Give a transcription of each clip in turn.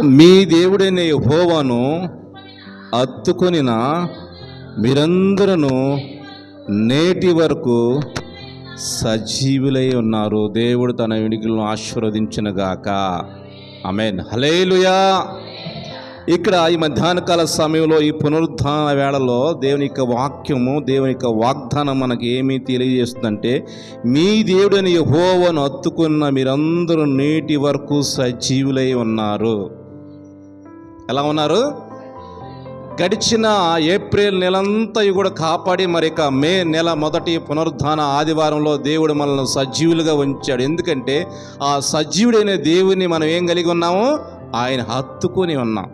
మీ దేవుడైన హోవాను అత్తుకొనిన మీరందరూ నేటి వరకు సజీవులై ఉన్నారు. దేవుడు తన వినికిలను ఆశీర్వదించిన గాక ఆమెన్. హలేలుయా ఇక్కడ ఈ మధ్యాహ్నకాల సమయంలో ఈ పునరుద్ధాన వేళలో దేవుని యొక్క వాక్యము దేవుని యొక్క వాగ్దానం మనకి ఏమీ తెలియజేస్తుందంటే మీ దేవుడని హోవను అత్తుకున్న మీరందరూ నేటి వరకు సజీవులై ఉన్నారు. ఎలా ఉన్నారు? గడిచిన ఏప్రిల్ నెలంతా కూడా కాపాడి మరి ఇక మే నెల మొదటి పునరుద్ధాన ఆదివారంలో దేవుడు మనల్ని సజీవులుగా ఉంచాడు. ఎందుకంటే ఆ సజీవుడైన దేవుని మనం ఏం కలిగి ఉన్నాము? ఆయన హత్తుకొని ఉన్నాం.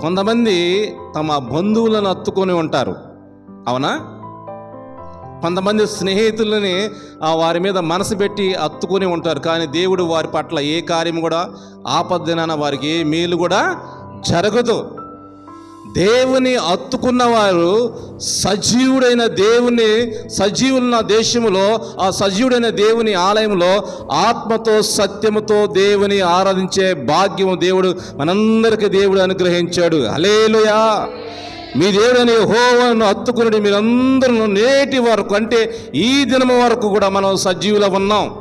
కొంతమంది తమ బంధువులను హత్తుకొని ఉంటారు. అవునా? కొంతమంది స్నేహితులని వారి మీద మనసు పెట్టి అత్తుకొని ఉంటారు. కానీ దేవుడు వారి పట్ల ఏ కార్యం కూడా ఆపద్దినాన వారికి ఏ మేలు కూడా జరగదు. దేవుని అత్తుకున్న వారు సజీవుడైన దేవుని సజీవులున్న దేశంలో ఆ సజీవుడైన దేవుని ఆలయంలో ఆత్మతో సత్యముతో దేవుని ఆరాధించే భాగ్యము దేవుడు మనందరికీ దేవుడు అనుగ్రహించాడు. అలేలుయా మీ దేవుడని హోవను హత్తుకుని మీరందరూ నేటి వరకు అంటే ఈ దినం వరకు కూడా మనం సజీవుల ఉన్నాం.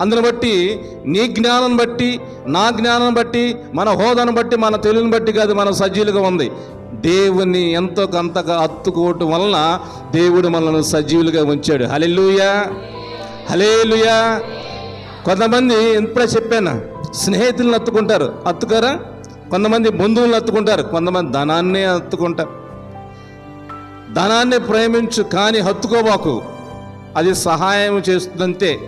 అందుని బట్టి నీ జ్ఞానం బట్టి నా జ్ఞానం బట్టి మన హోదాను బట్టి మన తెలివిని బట్టి కాదు మన సజీవులుగా ఉంది. దేవుని ఎంతో కొంతగా అత్తుకోవటం వలన దేవుడు మనల్ని సజీవులుగా ఉంచాడు. హలెలుయా హలేలుయా కొంతమంది ఇప్పుడే చెప్పాను స్నేహితులను అత్తుకుంటారు అత్తుకారా కొంతమంది బంధువులను అత్తుకుంటారు కొంతమంది ధనాన్ని అత్తుకుంటారు ధనాన్ని ప్రేమించు కానీ హత్తుకోబాకు. అది సహాయం చేస్తుందంతే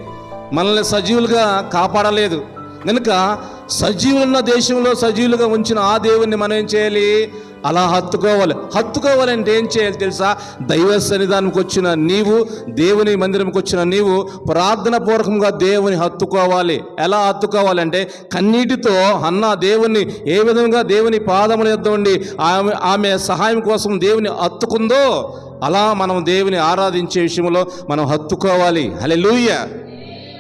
మనల్ని సజీవులుగా కాపాడలేదు. కనుక సజీవులున్న దేశంలో సజీవులుగా ఉంచిన ఆ దేవుణ్ణి మనం ఏం చేయాలి? అలా హత్తుకోవాలి. హత్తుకోవాలంటే ఏం చేయాలి తెలుసా? దైవ సన్నిధానంకి వచ్చిన నీవు దేవుని మందిరంకి వచ్చిన నీవు ప్రార్థన పూర్వకంగా దేవుని హత్తుకోవాలి. ఎలా హత్తుకోవాలంటే కన్నీటితో అన్న దేవుని ఏ విధంగా దేవుని పాదముల యొద్ద ఉండి ఆమె ఆమె సహాయం కోసం దేవుని హత్తుకుందో అలా మనం దేవుని ఆరాధించే విషయంలో మనం హత్తుకోవాలి. హలెలూయ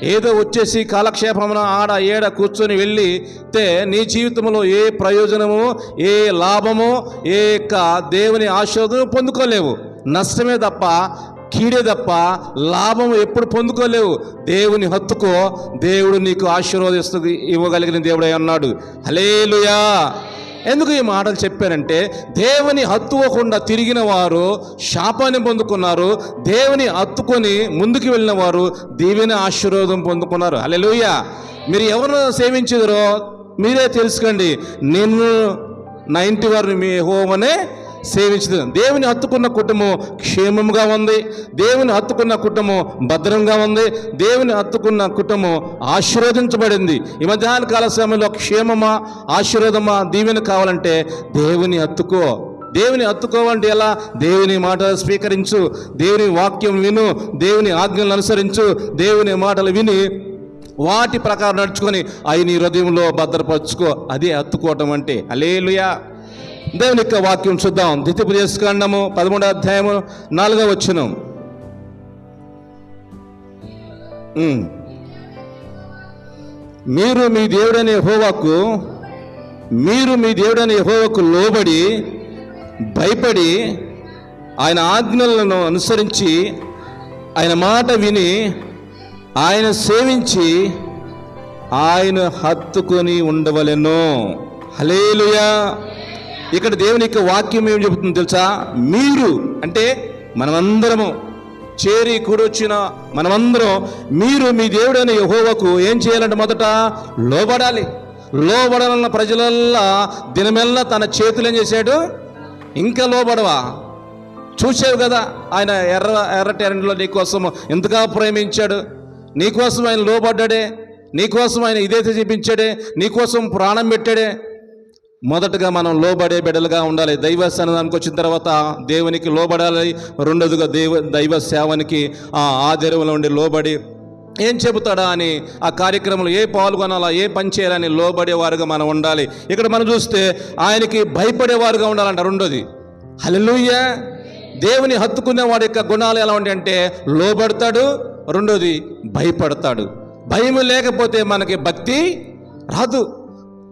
ఏదో వచ్చేసి కాలక్షేపమున ఆడ ఏడ కూర్చొని వెళ్ళితే నీ జీవితంలో ఏ ప్రయోజనము ఏ లాభము ఏ యొక్క దేవుని ఆశీర్వాదం పొందుకోలేవు. నష్టమే తప్ప కీడే తప్ప లాభం ఎప్పుడు పొందుకోలేవు. దేవుని హత్తుకో దేవుడు నీకు ఆశీర్వదిస్తూ ఇవ్వగలిగిన దేవుడై అన్నాడు హలేలుయా ఎందుకు ఈ మాటలు చెప్పారంటే దేవుని హత్తుకోకుండా తిరిగిన వారు శాపాన్ని పొందుకున్నారు దేవుని హత్తుకొని ముందుకు వెళ్ళిన వారు దీవెని ఆశీర్వాదం పొందుకున్నారు. హల్లెలూయ. మీరు ఎవరు సేవించదురో మీరే తెలుసుకోండి. నేను నా ఇంటి వారిని మీ హోమనే సేవించదు దేవుని హత్తుకున్న కుటుంబం క్షేమంగా ఉంది. దేవుని హత్తుకున్న కుటుంబం భద్రంగా ఉంది. దేవుని హత్తుకున్న కుటుంబం ఆశీర్వదించబడింది. ఈ మధ్యాహ్న కాల సమయంలో క్షేమమా ఆశీర్వాదమా దీవెన కావాలంటే దేవుని హత్తుకో. దేవుని హత్తుకోవాలంటే ఎలా? దేవుని మాట స్వీకరించు. దేవుని వాక్యం విను. దేవుని ఆజ్ఞలను అనుసరించు. దేవుని మాటలు విని వాటి ప్రకారం నడుచుకొని అవి నీ హృదయంలో భద్రపరచుకో. అదే హత్తుకోవటం అంటే. అలేలుయా దేవుని యొక్క వాక్యం చూద్దాం. ద్వితీయోపదేశకాండము పదమూడో అధ్యాయము నాలుగో వచ్చును ఉమ్. మీరు మీ దేవుడని హోవాకు మీరు మీ దేవుడని హోవాకు లోబడి భయపడి ఆయన ఆజ్ఞలను అనుసరించి ఆయన మాట విని ఆయన సేవించి ఆయన హత్తుకొని ఉండవలెను. హలేలుయా ఇక్కడ దేవుని యొక్క వాక్యం ఏం చెబుతుంది తెలుసా? మీరు అంటే మనమందరము చేరి కూడొచ్చిన మనమందరం మీరు మీ దేవుడైన యహోవకు ఏం చేయాలంటే మొదట లోబడాలి. లోబడాలన్న ప్రజలల్లా దినమెల్లా తన చేతులు ఏం చేశాడు? ఇంకా లోబడవా? చూసావు కదా ఆయన ఎర్ర ఎర్రటి ఎరంలో నీకోసం ఎంతగా ప్రేమించాడు. నీకోసం ఆయన లోబడ్డాడే నీకోసం ఆయన ఇదైతే చూపించాడే నీకోసం ప్రాణం పెట్టాడే. మొదటగా మనం లోబడే బిడ్డలుగా ఉండాలి. దైవ సన్నిధానికి వచ్చిన తర్వాత దేవునికి లోబడాలి. రెండోదిగా దేవ దైవ సేవనికి ఆ ఆధీనంలో ఉండి లోబడి ఏం చెబుతాడా అని ఆ కార్యక్రమంలో ఏ పాల్గొనాలా ఏ పని చేయాలని లోబడేవారుగా మనం ఉండాలి. ఇక్కడ మనం చూస్తే ఆయనకి భయపడేవారుగా ఉండాలంట రెండోది. హలలుయ్య దేవుని హత్తుకునే వాడి యొక్క గుణాలు ఎలా ఉంటాయంటే లోబడతాడు రెండోది భయపడతాడు. భయం లేకపోతే మనకి భక్తి రాదు.